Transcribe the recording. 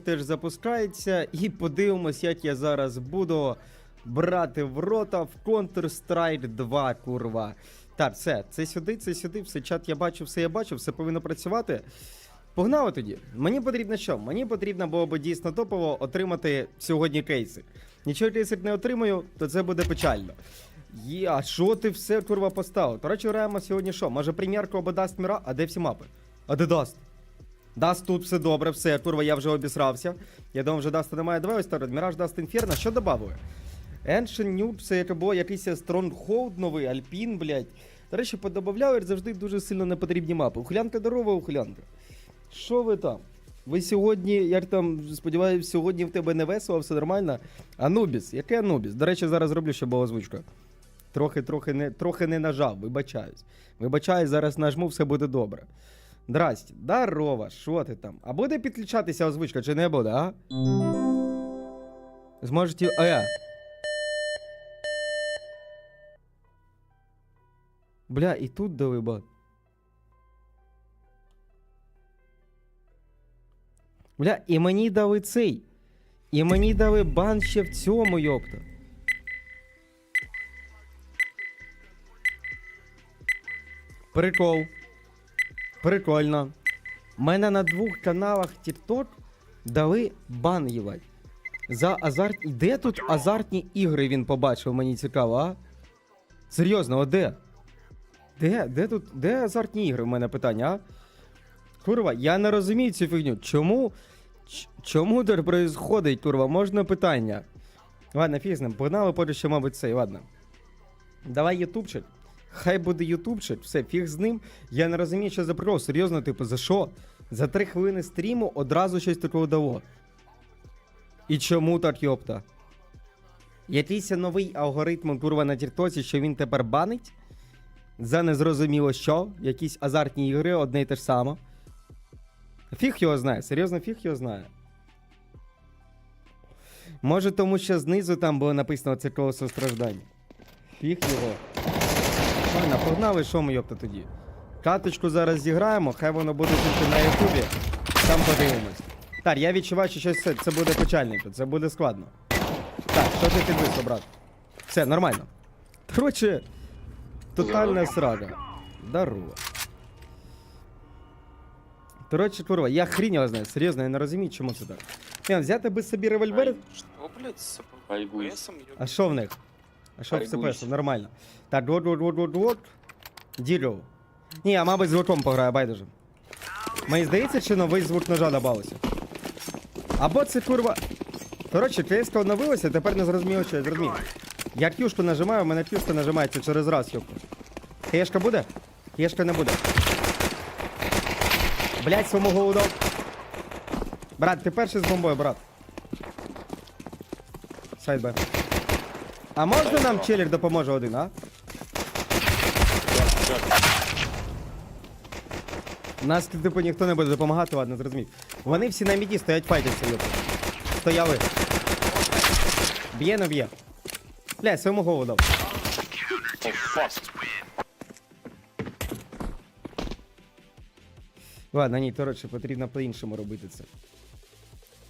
теж запускається, і подивимось, як я зараз буду брати в рота в Counter-Strike 2, курва. Так, все, це сюди, це сюди, все чат я бачу, все я бачу, все повинно працювати. Погнали тоді. Мені потрібно що? Мені потрібно було б дійсно топово отримати сьогодні кейси. Нічого кейсик не отримаю, то це буде печально. Є, а що ти все курва поставив? Коротше, граємо сьогодні що? Може прем'єрку або даст міра? А де всі мапи? А де даст? Даст тут все добре, все, курва, я вже обісрався. Я думав, вже Даста немає. Давай ось так, Міраж Даст Інферно, що добавили? Ancient Noob, це як було якийсь Stronghold новий, Альпін, блядь. До речі, подобавляю завжди дуже сильно непотрібні мапи. Ухилянка здорова, ухилянка. Що ви там? Ви сьогодні, як там, сподіваюся, сьогодні в тебе не весело, все нормально. Анубіс, яке Анубіс? До речі, зараз роблю, щоб була озвучка. Трохи, трохи не, трохи не нажав, вибачаюсь. Вибачаюсь, зараз нажму, все буде добре. Здрасте, здорово, що ти там? А буде підключатися озвучка чи не буде, а? Зможете. Е. Бля, і тут дали бат. Бля, і мені дали цей. І мені дали бан ще в цьому, йопта. Прикол. Прикольно. Мене на двох каналах TikTok дали бан ївать. За азарт. Де тут азартні ігри він побачив, мені цікаво, а? Серйозно, а де? Де? Де тут? Де азартні ігри? У мене питання, а? Курва, я не розумію цю фігню. Чому? Чому так происходить, курва? Можна питання? Ладно, фіг. Погнали поки що, мабуть, цей, ладно. Давай ютубчик. Хай буде ютубчик, все, фіг з ним. Я не розумію, що за прикол. Серйозно, типу, за що? За три хвилини стріму одразу щось такого дало. І чому так, йопта? Якийсь новий алгоритм курва на Тіктоці, що він тепер банить? За незрозуміло що, якісь азартні ігри, одне й те ж саме. Фіг його знає, серйозно, фіг його знає. Може, тому що знизу там було написано це колесо страждань. Фіг його. Ладно, погнали, що ми йопта тоді. Каточку зараз зіграємо, хай воно буде тільки на Ютубі. Там подивимось. Так, я відчуваю, що щось це, це буде печальненько, це буде складно. Так, що ти підвис, брат? Все, нормально. Коротше, тотальна срага. Здорово. Коротше, курва, я хрінь його знаю, серйозно, я не розумію, чому це так. Ні, взяти би собі револьвер. Что, блядь, с Айгусь. ПСом? А що в них? А що в Нормально. Так, от, от, от, от, от. Ділю. Ні, я, мабуть, звуком пограю, байдуже. Мені здається, чи новий звук ножа добавився. Або це курва. Коротше, КСК оновилося, тепер не зрозуміло, що я зрозумів. Я кюшку нажимаю, у мене кюшка нажимається через раз, йопта. Кешка буде? Кешка не буде. Блять, своєму голову. Брат, ти перший з бомбою, брат. Сайд Б. А можна нам челік допоможе один, а? Нас, типу, ніхто не буде допомагати, ладно, зрозумів. Вони всі на міді стоять файтяться, йопта. Стояли. Б'є, не б'є. Бля, своєму голову дав. Ладно, ні, коротше, потрібно по-іншому робити це.